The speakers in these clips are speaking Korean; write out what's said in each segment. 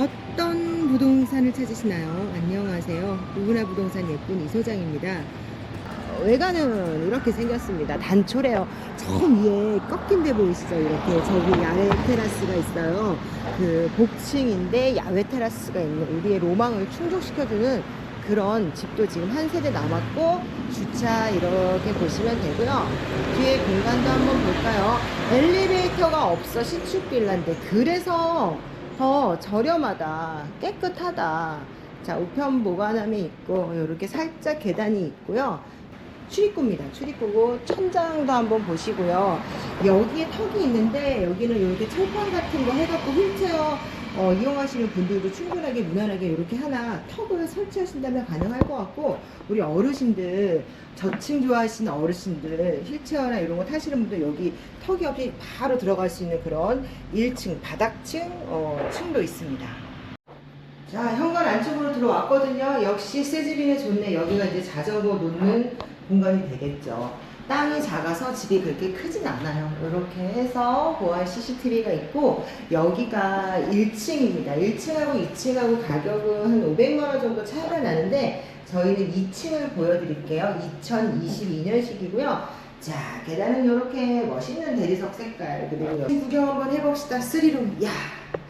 어떤 부동산을 찾으시나요? 안녕하세요. 누구나 부동산 예쁜 이소장입니다. 어, 외관은 이렇게 생겼습니다. 단초래요. 저 위에 꺾인 데 보이시죠? 이렇게 저기 야외 테라스가 있어요. 그 복층인데 야외 테라스가 있는 우리의 로망을 충족시켜주는 그런 집도 지금 한 세대 남았고 주차 이렇게 보시면 되고요. 뒤에 공간도 한번 볼까요? 엘리베이터가 없어 신축 빌라인데 그래서 더 저렴하다, 깨끗하다. 자, 우편 보관함이 있고, 이렇게 살짝 계단이 있고요. 출입구입니다. 출입구고, 천장도 한번 보시고요. 여기에 턱이 있는데, 여기는 이렇게 철판 같은 거 해갖고 휠체어 어, 이용하시는 분들도 충분하게 무난하게 이렇게 하나 턱을 설치하신다면 가능할 것 같고, 우리 어르신들, 저층 좋아하시는 어르신들, 휠체어나 이런 거 타시는 분들 여기 턱이 없이 바로 들어갈 수 있는 그런 1층, 바닥층, 어, 층도 있습니다. 자, 현관 안쪽으로 들어왔거든요. 역시 새 집이네 좋네. 여기가 이제 자전거 놓는 공간이 되겠죠. 땅이 작아서 집이 그렇게 크진 않아요. 이렇게 해서 보안 CCTV가 있고 여기가 1층입니다. 1층하고 2층하고 가격은 한 500만 원 정도 차이가 나는데 저희는 2층을 보여드릴게요. 2022년식이고요. 자, 계단은 이렇게 멋있는 대리석 색깔 그리고 구경 한번 해봅시다. 스리룸. 야,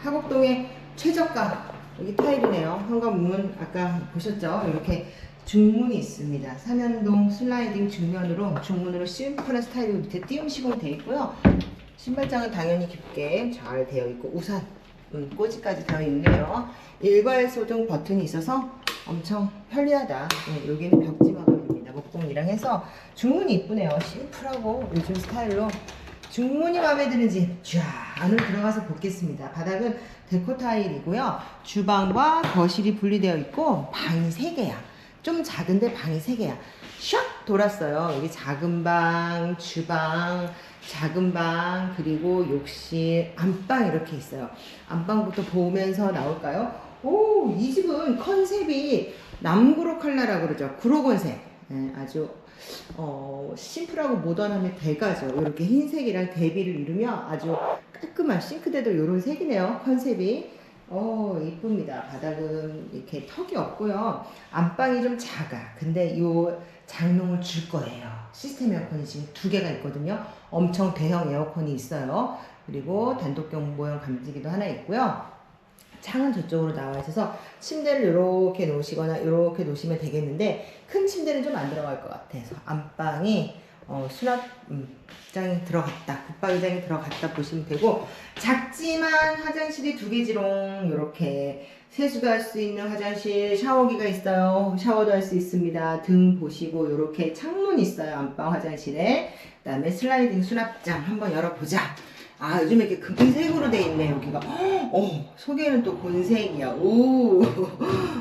하곡동의 최저가 여기 타일이네요. 현관문 아까 보셨죠? 이렇게 중문이 있습니다. 삼연동 슬라이딩 중면으로 중문으로 심플한 스타일로 밑에 띄움 시공 되어 있고요. 신발장은 당연히 깊게 잘 되어 있고 우산 음, 꽂이까지 되어 있네요. 일괄 소등 버튼이 있어서 엄청 편리하다. 네, 여기는 벽지 마감입니다. 목공이랑 해서 중문이 이쁘네요. 심플하고 요즘 스타일로 중문이 마음에 드는 집, 쫙 안으로 들어가서 보겠습니다. 바닥은 데코 타일이고요. 주방과 거실이 분리되어 있고 방이 3개야. 좀 작은데 방이 3개야. 샥 돌았어요. 여기 작은 방, 주방, 작은 방, 그리고 욕실, 안방 이렇게 있어요. 안방부터 보면서 나올까요? 오, 이 집은 컨셉이 남구로 컬러라고 그러죠. 구로 건색. 네, 아주 어, 심플하고 모던함의 대가죠. 이렇게 흰색이랑 대비를 이루며 아주 깔끔한 싱크대도 이런 색이네요. 컨셉이. 어, 이쁩니다. 바닥은 이렇게 턱이 없고요. 안방이 좀 작아. 근데 이 장롱을 줄 거예요. 시스템 에어컨이 지금 두 개가 있거든요. 엄청 대형 에어컨이 있어요. 그리고 단독형 모형 감지기도 하나 있고요. 창은 저쪽으로 나와 있어서 침대를 이렇게 놓으시거나 이렇게 놓으시면 되겠는데 큰 침대는 좀 안 들어갈 것 같아서 안방이 어, 수납장이 들어갔다 붙박이장이 들어갔다 보시면 되고 작지만 화장실이 두 개지롱 이렇게 세수도 할 수 있는 화장실 샤워기가 있어요. 샤워도 할 수 있습니다. 등 보시고 이렇게 창문 있어요 안방 화장실에. 그 다음에 슬라이딩 수납장 한번 열어보자. 아 요즘에 이렇게 금색으로 돼 있네 여기가. 어 속에는 또 곤색이야. 오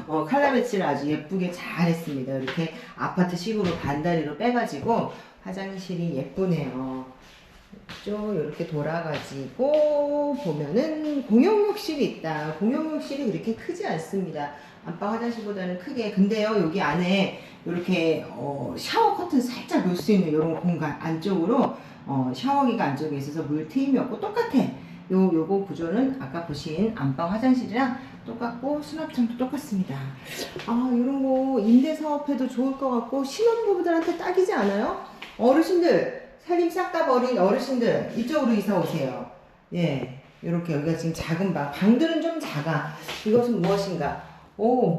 어, 칼라 배치를 아주 예쁘게 잘 했습니다. 이렇게 아파트식으로 반다리로 빼가지고 화장실이 예쁘네요. 쭉 이렇게 돌아가지고 보면은 공용욕실이 있다. 공용욕실이 그렇게 크지 않습니다. 안방 화장실보다는 크게. 근데요 여기 안에 이렇게 어, 샤워 커튼 살짝 놓을 수 있는 이런 공간 안쪽으로 어, 샤워기가 안쪽에 있어서 물 트임이 없고 똑같아. 요, 요거 구조는 아까 보신 안방 화장실이랑 똑같고 수납장도 똑같습니다. 아, 요런 거 임대 사업해도 좋을 것 같고 신혼부부들한테 딱이지 않아요? 어르신들, 살림 싹 다 버린 어르신들 이쪽으로 이사 오세요. 예. 요렇게 여기가 지금 작은 방. 방들은 좀 작아. 이것은 무엇인가? 오,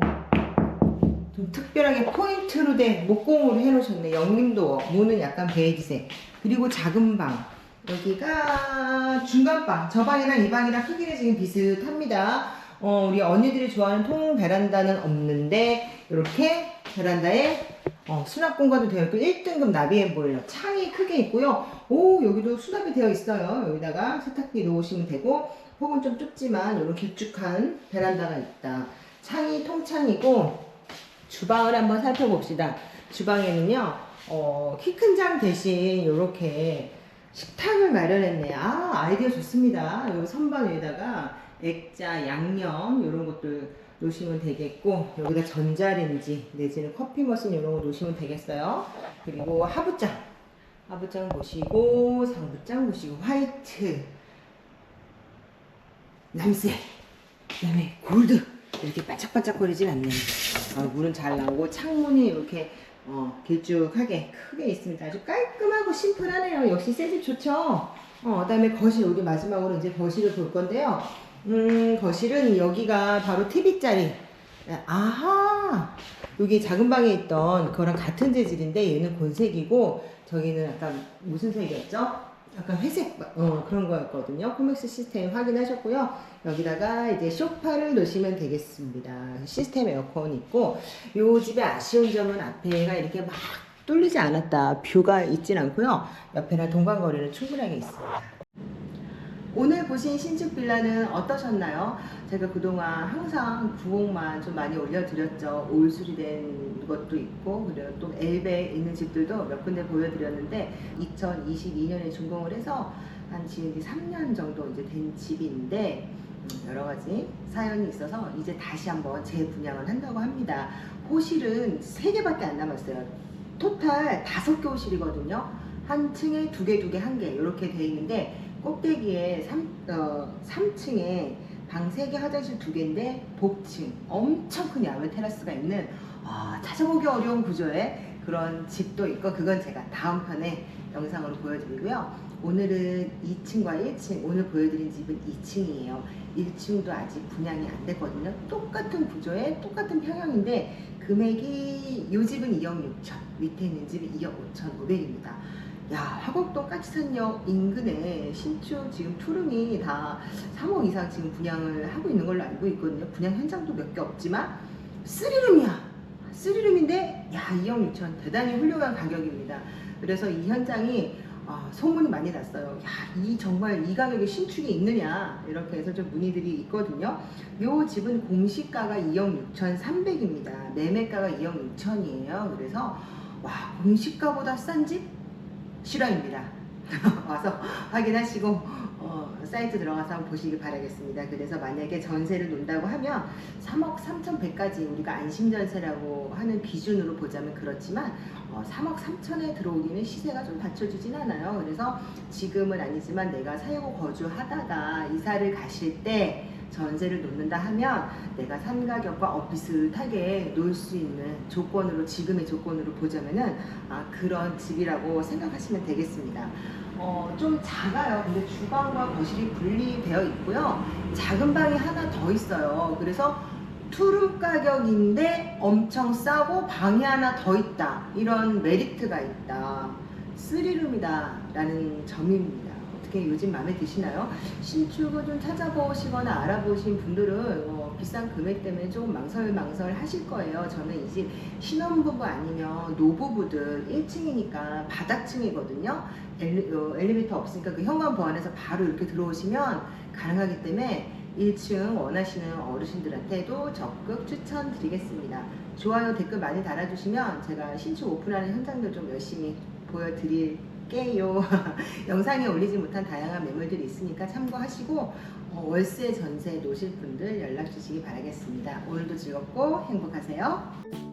좀 특별하게 포인트로 된 목공으로 해놓으셨네. 영림도 문은 약간 베이지색. 그리고 작은 방. 여기가 중간방. 저 방이랑 이 방이랑 크기는 지금 비슷합니다. 어, 우리 언니들이 좋아하는 통 베란다는 없는데 이렇게 베란다에 어, 수납 공간도 되어 있고 1등급 나비앤 보일러 창이 크게 있고요. 오 여기도 수납이 되어 있어요. 여기다가 세탁기 놓으시면 되고 혹은 좀 좁지만 이런 길쭉한 베란다가 있다. 창이 통창이고 주방을 한번 살펴봅시다. 주방에는요, 어, 키 큰 장 대신 이렇게 식탁을 마련했네. 아, 아이디어 좋습니다. 요 선반 위에다가 액자, 양념, 이런 것들 놓으시면 되겠고, 여기다 전자레인지, 내지는 커피 머신 이런 거 놓으시면 되겠어요. 그리고 하부장. 하부장 보시고, 상부장 보시고, 화이트. 남색. 그다음에 골드 이렇게 반짝반짝거리진 않네. 아, 물은 잘 나오고 창문이 이렇게 어, 길쭉하게 크게 있습니다. 아주 깔끔하고 심플하네요. 역시 새집 좋죠. 어, 그다음에 거실 우리 마지막으로 이제 거실을 볼 건데요. 음, 거실은 여기가 바로 TV 자리. 아하. 여기 작은 방에 있던 그거랑 같은 재질인데 얘는 곤색이고 저기는 약간 무슨 색이었죠? 약간 회색 어, 그런 거였거든요. 코맥스 시스템 확인하셨고요. 여기다가 이제 소파를 놓으시면 되겠습니다. 시스템 에어컨 있고 요 집의 아쉬운 점은 앞에가 이렇게 막 뚫리지 않았다. 뷰가 있진 않고요. 옆에나 동광거리는 충분하게 있습니다. 오늘 보신 신축 빌라는 어떠셨나요? 제가 그동안 항상 구옥만 좀 많이 올려드렸죠. 올수리 된 것도 있고, 그리고 또 엘베 있는 집들도 몇 군데 보여드렸는데, 2022년에 준공을 해서 한 지은 지 3년 정도 이제 된 집인데, 음, 여러 가지 사연이 있어서 이제 다시 한번 재분양을 한다고 합니다. 호실은 3개밖에 안 남았어요. 토탈 5개 호실이거든요. 한 층에 두 개, 두 개, 한 개, 이렇게 돼 있는데, 꼭대기에 3, 어, 3층에 방 3개, 화장실 2개인데 복층 엄청 큰 야외 테라스가 있는 아, 찾아보기 어려운 구조의 그런 집도 있고 그건 제가 다음 편에 영상으로 보여드리고요. 오늘은 2층과 1층 오늘 보여드린 집은 2층이에요. 1층도 아직 분양이 안 됐거든요. 똑같은 구조의 똑같은 평형인데 금액이 이 집은 2억 6천 밑에 있는 집은 2억 5천 5백입니다. 야 화곡동 까치산역 인근에 신축 지금 투룸이 다 3억 이상 지금 분양을 하고 있는 걸로 알고 있거든요. 분양 현장도 몇 개 없지만 쓰리룸이야. 쓰리룸인데 야 2억 6천 대단히 훌륭한 가격입니다. 그래서 이 현장이 아, 소문이 많이 났어요. 야, 이 정말 이 가격에 신축이 있느냐 이렇게 해서 좀 문의들이 있거든요. 요 집은 공시가가 2억 6천 3백입니다. 매매가가 2억 6천이에요. 그래서 와 공시가보다 싼 집? 실화입니다. 와서 확인하시고 어, 사이트 들어가서 한번 보시기 바라겠습니다. 그래서 만약에 전세를 논다고 하면 3억 3천100까지 우리가 안심전세라고 하는 기준으로 보자면 그렇지만 어, 3억 3천에 들어오기는 시세가 좀 받쳐주진 않아요. 그래서 지금은 아니지만 내가 살고 거주하다가 이사를 가실 때 전세를 놓는다 하면 내가 산 가격과 어, 비슷하게 놓을 수 있는 조건으로 지금의 조건으로 보자면은 아, 그런 집이라고 생각하시면 되겠습니다. 어, 좀 작아요. 근데 주방과 거실이 분리되어 있고요. 작은 방이 하나 더 있어요. 그래서 투룸 가격인데 엄청 싸고 방이 하나 더 있다. 이런 메리트가 있다. 쓰리룸이다. 라는 점입니다. 어떻게 요즘 마음에 드시나요? 신축을 좀 찾아보시거나 알아보신 분들은 어, 비싼 금액 때문에 조금 망설망설 하실 거예요. 저는 이집 신혼부부 아니면 노부부들 1층이니까 바닥층이거든요. 엘리, 어, 엘리베이터 없으니까 그 현관 보안에서 바로 이렇게 들어오시면 가능하기 때문에 1층 원하시는 어르신들한테도 적극 추천드리겠습니다. 좋아요, 댓글 많이 달아주시면 제가 신축 오픈하는 현장들 좀 열심히 보여드릴 게요. 영상에 올리지 못한 다양한 매물들이 있으니까 참고하시고 어, 월세 전세 놓으실 분들 연락 주시기 바라겠습니다. 오늘도 즐겁고 행복하세요.